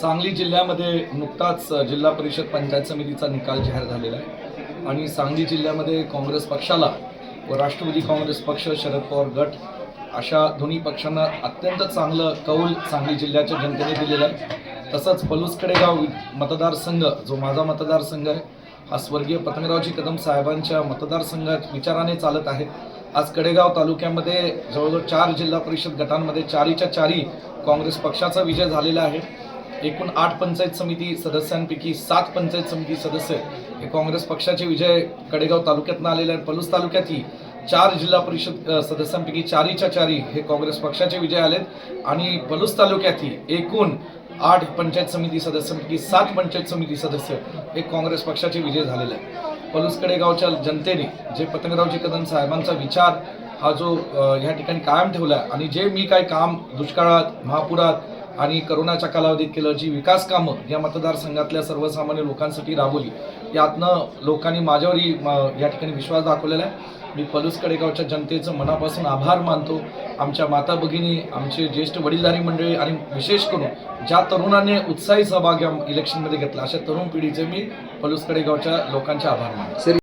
सांगली जिल्ह्यामध्ये नुकताच जिल्हा परिषद पंचायत समितीचा निकाल जाहीर झालेला आहे. आणि सांगली जिल्ह्यामध्ये काँग्रेस पक्षाला व राष्ट्रवादी काँग्रेस पक्ष शरद पवार गट अशा दोन्ही पक्षांना अत्यंत चांगलं कौल सांगली जिल्ह्याच्या जनतेने दिलेलं आहे. तसंच पलूस कडेगाव मतदारसंघ जो माझा मतदारसंघ आहे हा स्वर्गीय पतंगरावजी कदम साहेबांच्या मतदारसंघात विचाराने चालत आहे. आज कडेगाव तालुक्यामध्ये जवळजवळ चार जिल्हा परिषद गटांमध्ये चारीच्या चारी काँग्रेस पक्षाचा विजय झालेला आहे. एकूण आठ पंचायत समिती सदस्यांपैकी सात पंचायत समिती सदस्य हे काँग्रेस पक्षाचे विजय कडेगाव तालुक्यातनं आलेले आहेत. पलूस तालुक्यातही चार जिल्हा परिषद सदस्यांपैकी चारीच्या चारी हे काँग्रेस पक्षाचे विजय आलेत. आणि पलूस तालुक्यातही एकूण आठ पंचायत समिती सदस्यांपैकी सात पंचायत समिती सदस्य हे काँग्रेस पक्षाचे विजय झालेले आहेत. पलूस कडेगावच्या जनतेने जे पतंगरावजी कदम साहेबांचा विचार हा जो ह्या ठिकाणी कायम ठेवला आणि जे मी काय काम दुष्काळात महापुरात आणि करोनाच्या कालावधीत केलं जी विकास कामं या मतदारसंघातल्या सर्वसामान्य लोकांसाठी राबवली यातनं लोकांनी माझ्यावरही या ठिकाणी विश्वास दाखवलेला आहे. मी पलूस कडेगावच्या जनतेचं मनापासून आभार मानतो. आमच्या माता भगिनी आमचे ज्येष्ठ वडीलधारी मंडळी आणि विशेष करून ज्या तरुणांनी उत्साही सहभाग या इलेक्शनमध्ये घेतला अशा तरुण पिढीचे मी पलूस कडेगावच्या लोकांचे आभार मानतो.